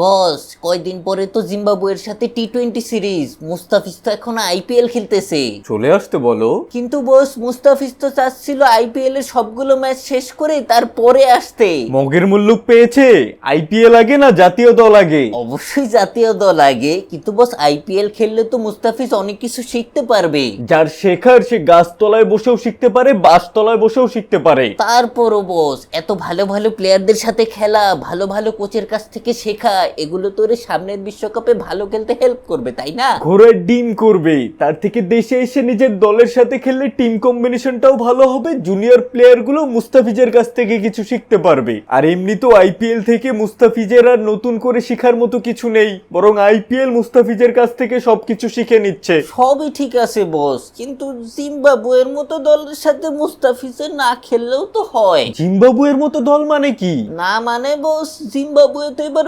বস কয়দিন পরে তো জিম্বাবুয়ের সাথে টি টোয়েন্টি সিরিজ। মুস্তাফিজ তো এখন আইপিএল খেলতেছে। চলে আসতে বলো। কিন্তু বস মুস্তাফিজ তো চাচ্ছিল আইপিএল এর সবগুলো ম্যাচ শেষ করে তারপরে আসতে। মগের মুল্লুক পেয়েছে আইপিএল আগে না জাতীয় দল আগে? অবশ্যই জাতীয় দল আগে কিন্তু বস আইপিএল খেললে তো মুস্তাফিজ অনেক কিছু শিখতে পারবে। যার শেখার সে গাছতলায় বসেও শিখতে পারে বাসতলায় বসেও শিখতে পারে। তারপরও বস এত ভালো ভালো প্লেয়ারদের সাথে খেলা ভালো ভালো কোচের কাছ থেকে শেখা এগুলো তোর সামনের বিশ্বকাপে ভালো খেলতে হেল্প করবে তাই না? ঘোড়ার ডিম করবে তার থেকে দেশে এসে নিজের দলের সাথে খেললে টিম কম্বিনেশনটাও ভালো হবে জুনিয়র প্লেয়ারগুলো মুস্তাফিজের কাছ থেকে কিছু শিখতে পারবে। আর এমনি তো আইপিএল থেকে মুস্তাফিজের আর নতুন করে শেখার মতো কিছু নেই বরং আইপিএল মুস্তাফিজের কাছ থেকে সবকিছু শিখে নিচ্ছে। সবই ঠিক আছে বস কিন্তু জিম্বাবুয়ের মতো দলের সাথে মুস্তাফিজের না খেললেও তো হয়। জিম্বাবুয়ের মতো দল মানে কি? না মানে বস জিম্বাবুয়ে তো এবার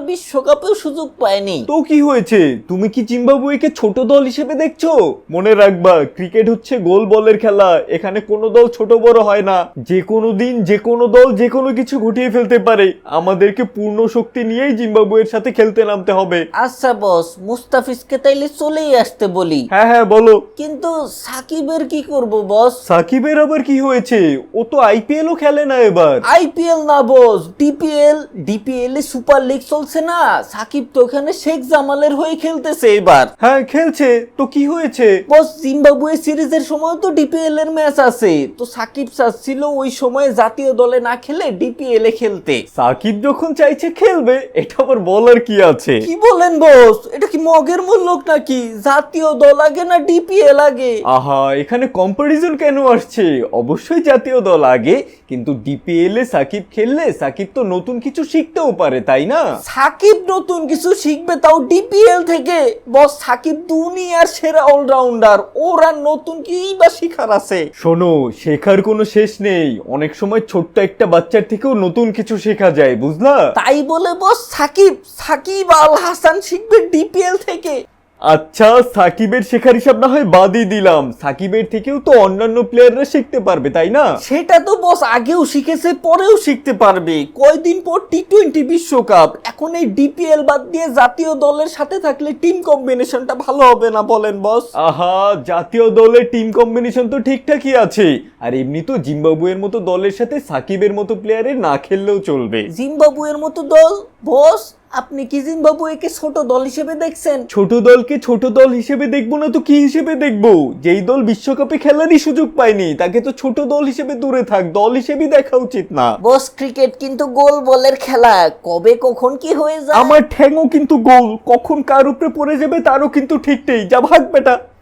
বিশ্বকাপেও সুযোগ পায়নি। তো কি হয়েছে? তুমি কি জিম্বাবুয়েকে ছোট দল হিসেবে দেখছ? মনে রাখবা ক্রিকেট হচ্ছে গোল বলের খেলা। এখানে কোনো দল ছোট বড় হয় না। যে কোনো দিন যে কোনো দল যে কোনো কিছু ঘটিয়ে ফেলতে পারে। আমাদেরকে পূর্ণ শক্তি নিয়েই জিম্বাবুয়ের সাথে খেলতে নামতে হবে। আচ্ছা বস মুস্তাফিজকে তাইলে চলেই আসতে বলি। হ্যাঁ হ্যাঁ বলো। কিন্তু সাকিবের কি করব বস? সাকিবের আবার কি হয়েছে? ও তো আইপিএলও খেলে না এবার। আইপিএল না বস ডিপিএল ডিপিএল এ সুপার লিগ চলছে না। সাকিব তো ওখানে শেখ জামালের হয়ে খেলতেছে এবার। হ্যাঁ খেলছে। তো কি হয়েছে? বস জিম্বাবুয়ে সিরিজের সময় তো ডিপিএল এর ম্যাচ আছে। তো সাকিব চাচ্ছিল ওই সময় জাতীয় দলে না খেলে ডিপিএল এ খেলতে। সাকিব যখন চাইছে খেলবে এটা আবার বলার কি আছে? কি বলেন বস? এটা কি মগের মূল্যক নাকি? জাতীয় দল আগে না ডিপিএল আগে? আহা এখানে কম্পারিজন কেন আসছে? অবশ্যই জাতীয় দল আগে কিন্তু ডিপিএল এ সাকিব খেললে সাকিব তো নতুন কিছু শিখতেও পারে তাই না? সাকিব নতুন কিছু শিখবে তাও ডিপিএল থেকে। বস সাকিব দুনিয়ার সেরা অলরাউন্ডার ওরা নতুন কি বা শিখার আছে? শোনো শেখার কোনো শেষ নেই। অনেক সময় ছোট্ট একটা বাচ্চার থেকেও নতুন কিছু শেখা যায় বুঝলা? তাই বলে বস সাকিব সাকিব আল হাসান শিখবে ডিপিএল থেকে। আচ্ছা সাকিবের শেখার হিসাব না হয় বাদই দিলাম। সাকিবের থেকেও তো অন্যান্য প্লেয়াররা শিখতে পারবে তাই না? সেটা তো বস আগেও শিখেছে পরেও শিখতে পারবে। কয়দিন পর টি টোয়েন্টি বিশ্বকাপ। এখন এই ডিপিএল বাদ দিয়ে জাতীয় দলের সাথে থাকলে টিম কম্বিনেশনটা ভালো হবে না বলেন বস আহা জাতীয় দলের টিম কম্বিনেশন তো ঠিকঠাকই আছে। আর এমনি তো জিম্বাবুয়ের মতো দলের সাথে সাকিবের মতো প্লেয়ারের না খেললেও চলবে। জিম্বাবুয়ের মতো দল বস আপনি কি জিম্বাবুয়েকে ছোট দল হিসেবে দেখছেন? ছোট দলকে ছোট দল হিসেবে দেখব না তো কি হিসেবে দেখব? যেই দল বিশ্বকাপে খেলারই সুযোগ পায়নি তাকে তো ছোট দল হিসেবে দূরে থাক দল হিসেবে দেখা উচিত না। বস ক্রিকেট কিন্তু গোল বলের খেলা। কবে কখন কি হয়ে যায়? আমার ঠ্যাংও কিন্তু গোল কখন কার উপরে পড়ে যাবে তারও কিন্তু ঠিক নেই। যা ভাগ বেটা।